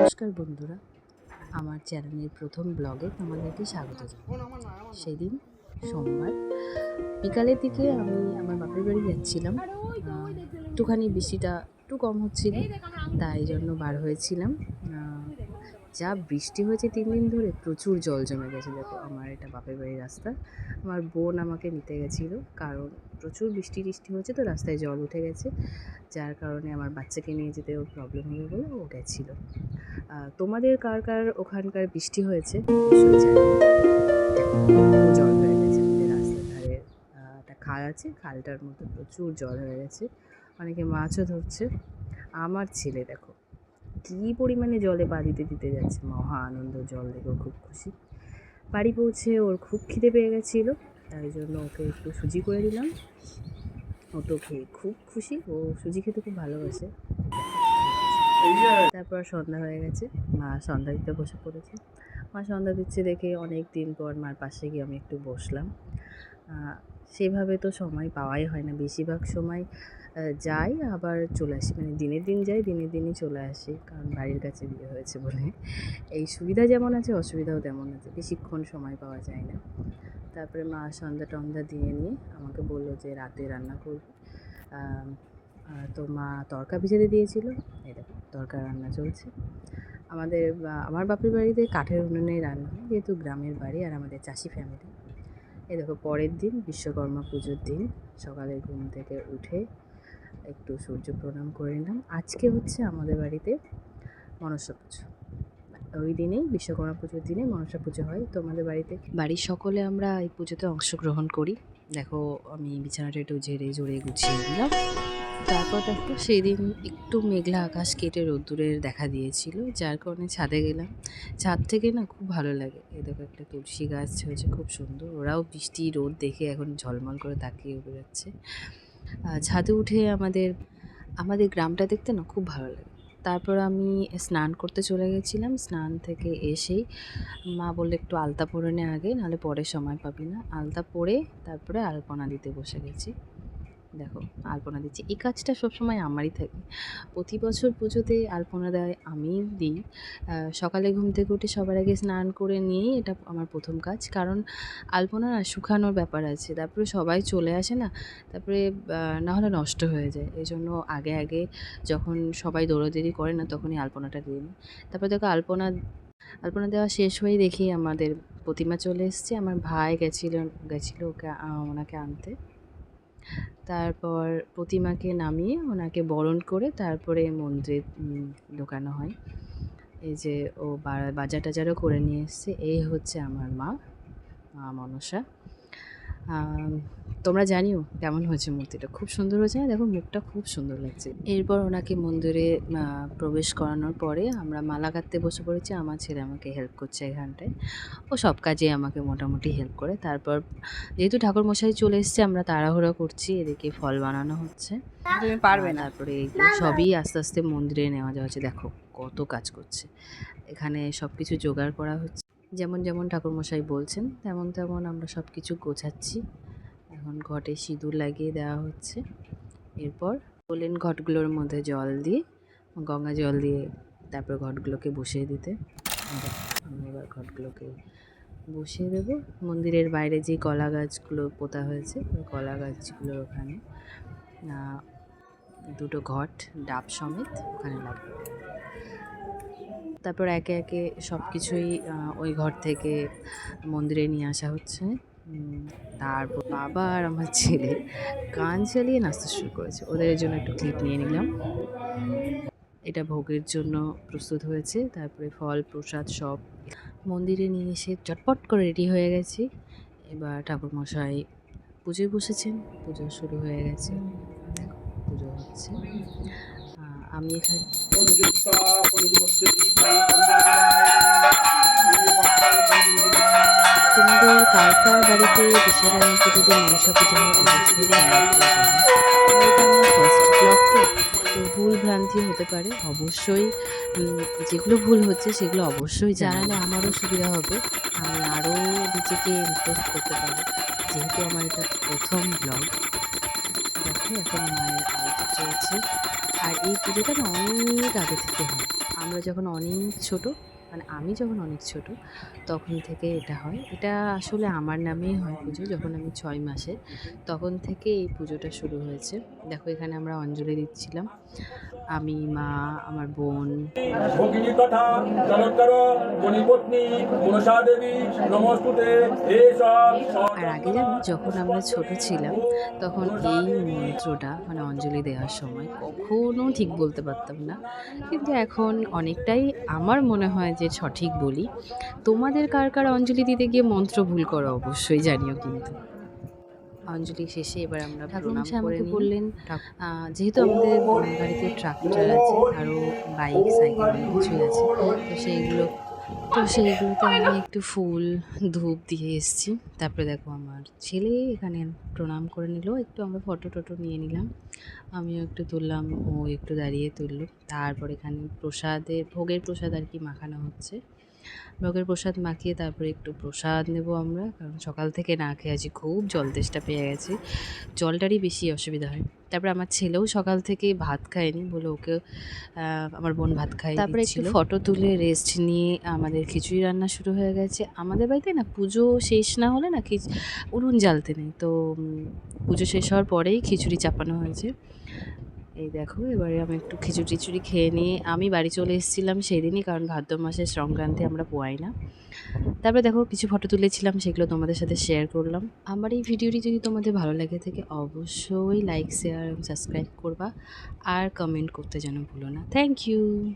নমস্কার বন্ধুরা, আমার চ্যানেলের প্রথম ব্লগে তোমাদেরকে স্বাগত জানাই। সেদিন সোমবার, বিকালের দিকে আমি আমার বাপের বাড়ি যাচ্ছিলাম। একটুখানি বৃষ্টিটা একটু কম হচ্ছিল, তাই জন্য বার হয়েছিলাম। যা বৃষ্টি হয়েছে তিন দিন ধরে প্রচুর জল জমে গেছে, দেখো আমার এটা বাপের বাড়ির রাস্তা। আমার বোন আমাকে নিতে গেছিল, কারণ প্রচুর বৃষ্টি টিষ্টি হয়েছে তো রাস্তায় জল উঠে গেছে, যার কারণে আমার বাচ্চাকে নিয়ে যেতেও প্রবলেম হবে বলে ও গেছিল। তোমাদের কার কার ওখানকার বৃষ্টি হয়েছে? জল হয়ে গেছে রাস্তার ধারে। একটা খাল আছে, খালটার মধ্যে প্রচুর জল হয়ে গেছে। অনেকে মাছও ধরছে। আমার ছেলে, দেখো কী পরিমাণে জলে পা দিতে দিতে যাচ্ছে, মহা আনন্দ, জল দেখেও খুব খুশি। বাড়ি পৌঁছে ওর খুব খিদে পেয়ে গেছিল, তাই জন্য ওকে একটু সুজি করে দিলাম। ও তো খেয়ে খুব খুশি, ও সুজি খেতে খুব ভালোবাসে। তারপর সন্ধ্যা হয়ে গেছে, মা সন্ধ্যা দিতে বসে পড়েছে। মা সন্ধ্যা দিচ্ছে দেখে অনেক দিন পর মার পাশে গিয়ে আমি একটু বসলাম। সেভাবে তো সময় পাওয়াই হয় না। বেশিরভাগ সময় যাই, আবার চলে আসি। মানে দিনের দিন যাই, দিনের দিনই চলে আসি, কারণ বাড়ির কাছে বিয়ে হয়েছে বলে। এই সুবিধা যেমন আছে, অসুবিধাও তেমন আছে। বেশিক্ষণ সময় পাওয়া যায় না। তারপরে মা সন্ধ্যা টন্ধা দিয়ে নিয়ে আমাকে বলল যে, রাতে রান্না করবে। তো মা তরকা ভিজাতে দিয়েছিল। এই তরকা রান্না চলছে। আমাদের আমার বাপের বাড়িতে কাঠের উনুনেই রান্না হয়, যেহেতু গ্রামের বাড়ি আর আমাদের চাষি ফ্যামিলি এই দেখো পরের দিন বিশ্বকর্মা পুজোর দিন, সকালে ঘুম থেকে উঠে একটু সূর্য প্রণাম করে নিলাম। আজকে হচ্ছে আমাদের বাড়িতে মনসা পুজো। ওই দিনেই বিশ্বকর্মা পুজোর দিনে মনসা পুজো হয় তো আমাদের বাড়িতে? বাড়ির সকলে আমরা এই পুজোতে অংশগ্রহণ করি। দেখো আমি বিছানাটা একটু ঝেড়ে জুড়ে গুছিয়ে দিলাম তারপর দেখো সেই দিন একটু মেঘলা আকাশ কেটে রোদ্দুরের দেখা দিয়েছিল, যার কারণে ছাদে গেলাম। ছাদ থেকে না খুব ভালো লাগে। এই দেখো একটা তুলসী গাছ হয়েছে, খুব সুন্দর। ওরাও বৃষ্টি, রোদ দেখে এখন ঝলমল করে তাকিয়ে যাচ্ছে ছাদে উঠে আমাদের আমাদের গ্রামটা দেখতে না খুব ভালো লাগে। তারপর আমি স্নান করতে চলে গেছিলাম। স্নান থেকে এসেই মা বললে, একটু আলতা পরে নে আগে, নাহলে পরে সময় পাবি না। আলতা পরে তারপরে আলপনা দিতে বসে গেছি। দেখো আলপনা দিচ্ছি। এই কাজটা সবসময় আমারই থাকে। প্রতি বছর পুজোতে আলপনা দেয় আমি দিই। সকালে ঘুম থেকে উঠে সবার আগে স্নান করে নিয়েই এটা আমার প্রথম কাজ। কারণ আলপনা না শুকানোর ব্যাপার আছে। তারপরে সবাই চলে আসে না তারপরে আহ, না হলে নষ্ট হয়ে যায়। এই জন্য আগে আগে যখন সবাই দৌড়াদৌড়ি করে না তখনই আলপনাটা দিয়ে নিই তারপরে দেখো আলপনা আলপনা দেওয়া শেষ হয়ে দেখি আমাদের প্রতিমা চলে এসছে। আমার ভাই গেছিল গেছিল ওকে ওনাকে আনতে। তারপর প্রতিমাকে নামিয়ে ওনাকে বরণ করে তারপরে মন্দিরে ঢোকানো হয়। এই যে ও বাজার টাজারও করে নিয়ে এসছে, এই হচ্ছে আমার মা মা মনসা। তোমরা জানিও কেমন হয়েছে মূর্তিটা। খুব সুন্দর হয়েছে না দেখো মুখটা খুব সুন্দর লাগছে। এরপর ওনাকে মন্দিরে প্রবেশ করানোর পরে আমরা মালা কাটতে বসে পড়েছি। আমার ছেলে আমাকে হেল্প করছে এখানটায়। ও সব কাজে আমাকে মোটামুটি হেল্প করে। তারপর যেহেতু ঠাকুর মশাই চলে এসছে আমরা তাড়াহুড়ো করছি এদিকে ফল বানানো হচ্ছে। তুমি পারবে না। তারপরে এই সবই আস্তে আস্তে মন্দিরে নেওয়া যাওয়া হচ্ছে দেখো কত কাজ করছে। এখানে সব কিছু জোগাড় করা হচ্ছে। যেমন যেমন ঠাকুরমশাই বলছেন, তেমন তেমন আমরা সব কিছু গোছাচ্ছি। এখন ঘটে সিঁদুর লাগিয়ে দেওয়া হচ্ছে। এরপর বললেন ঘটগুলোর মধ্যে জল দিয়ে, গঙ্গা জল দিয়ে তারপর ঘটগুলোকে বসিয়ে দিতে। আমি এবার ঘটগুলোকে বসিয়ে দেবো। মন্দিরের বাইরে যে কলা গাছগুলো পোতা হয়েছে, ওই কলা গাছগুলোর ওখানে দুটো ঘট, ডাব সমেত ওখানে লাগবে। তারপর একে একে সব কিছুই ওই ঘর থেকে মন্দিরে নিয়ে আসা হচ্ছে। তারপর বাবা আর আমার ছেলে গান চালিয়ে নাচতে শুরু করেছে। ওদের জন্য একটু ক্লিপ নিয়ে নিলাম। এটা ভোগের জন্য প্রস্তুত হয়েছে। তারপরে ফল, প্রসাদ সব মন্দিরে নিয়ে এসে চটপট করে রেডি হয়ে গেছি। এবার ঠাকুরমশাই পুজোয় বসেছেন। পুজো শুরু হয়ে গেছে। পুজো হচ্ছে। আমি এখানে তোমাদের কার কার বাড়িতে বিশ্বকর্মা পুজোতে মনসা পুজো হয় ভুল ভ্রান্তি হতে পারে অবশ্যই যেগুলো ভুল হচ্ছে সেগুলো অবশ্যই জানালে আমারও সুবিধা হবে আমি আরও নিজেকে ইমপ্রুভ করতে পারব যেহেতু আমার এটা প্রথম ব্লগ দেখো এখন মায়ের আলোটা চলছে আর এই পুজোটা না অনেক আগে থেকে হয়। আমরা যখন অনেক ছোট মানে আমি যখন অনেক ছোট তখন থেকে এটা হয়। এটা আসলে আমার নামেই হয় পুজো যখন আমি ছয় মাসের তখন থেকে এই পুজোটা শুরু হয়েছে। দেখো এখানে আমরা অঞ্জলি দিচ্ছিলাম। আমি মা আমার বোন। আর আগে জানো যখন আমরা ছোট ছিলাম তখন এই মন্ত্রটা মানে অঞ্জলি দেওয়ার সময় কখনো ঠিক বলতে পারতাম না। কিন্তু এখন অনেকটাই আমার মনে হয় যে সঠিক বলি তোমাদের কার কার অঞ্জলি দিতে গিয়ে মন্ত্র ভুল করো অবশ্যই জানিও কিন্তু। অঞ্জলি শেষে এবার আমরা প্রণাম করে বললেন যেহেতু আমাদের বাড়িতে ট্রাক্টর আছে আরও বাইক সাইকেল অনেক কিছুই আছে তো সেইগুলো তো সেইগুলোতে আমি একটু ফুল, ধূপ দিয়ে এসেছি। তারপরে দেখো আমার ছেলে এখানে প্রণাম করে নিল। একটু আমরা ফটো টটো নিয়ে নিলাম। আমিও একটু তুললাম, ও একটু দাঁড়িয়ে তুললো। তারপর এখানে প্রসাদের, ভোগের প্রসাদ আর কি মাখানো হচ্ছে। ভোগের প্রসাদ মাখিয়ে তারপরে একটু প্রসাদ নেব আমরা কারণ সকাল থেকে না খেয়ে আছি খুব জল তেষ্টা পেয়ে গেছে। জলটারই বেশি অসুবিধা হয়। তারপরে আমার ছেলেও সকাল থেকে ভাত খায়নি বলে ওকে আমার বোন ভাত খাই তারপরে একটু ফটো তুলে রেস্ট নিয়ে আমাদের খিচুড়ি রান্না শুরু হয়ে গেছে। আমাদের বাড়িতে না পুজো শেষ না হলে না কি উনুন জ্বালতে নেই। তো পুজো শেষ হওয়ার পরেই খিচুড়ি চাপানো হয়েছে। এই দেখো, এবারে আমি একটু খিচুড়ি টিচুড়ি খেয়ে নিয়ে আমি বাড়ি চলে এসেছিলাম সেদিনই, কারণ ভাদ্র মাসের সংক্রান্তি আমরা পোয়াই না। তারপরে দেখো, কিছু ফটো তুলেছিলাম, সেগুলো তোমাদের সাথে শেয়ার করলাম। আমার এই ভিডিওটি যদি তোমাদের ভালো লাগে থাকে, অবশ্যই লাইক শেয়ার এবং সাবস্ক্রাইব করবা। আর কমেন্ট করতে যেন ভুলো না। Thank you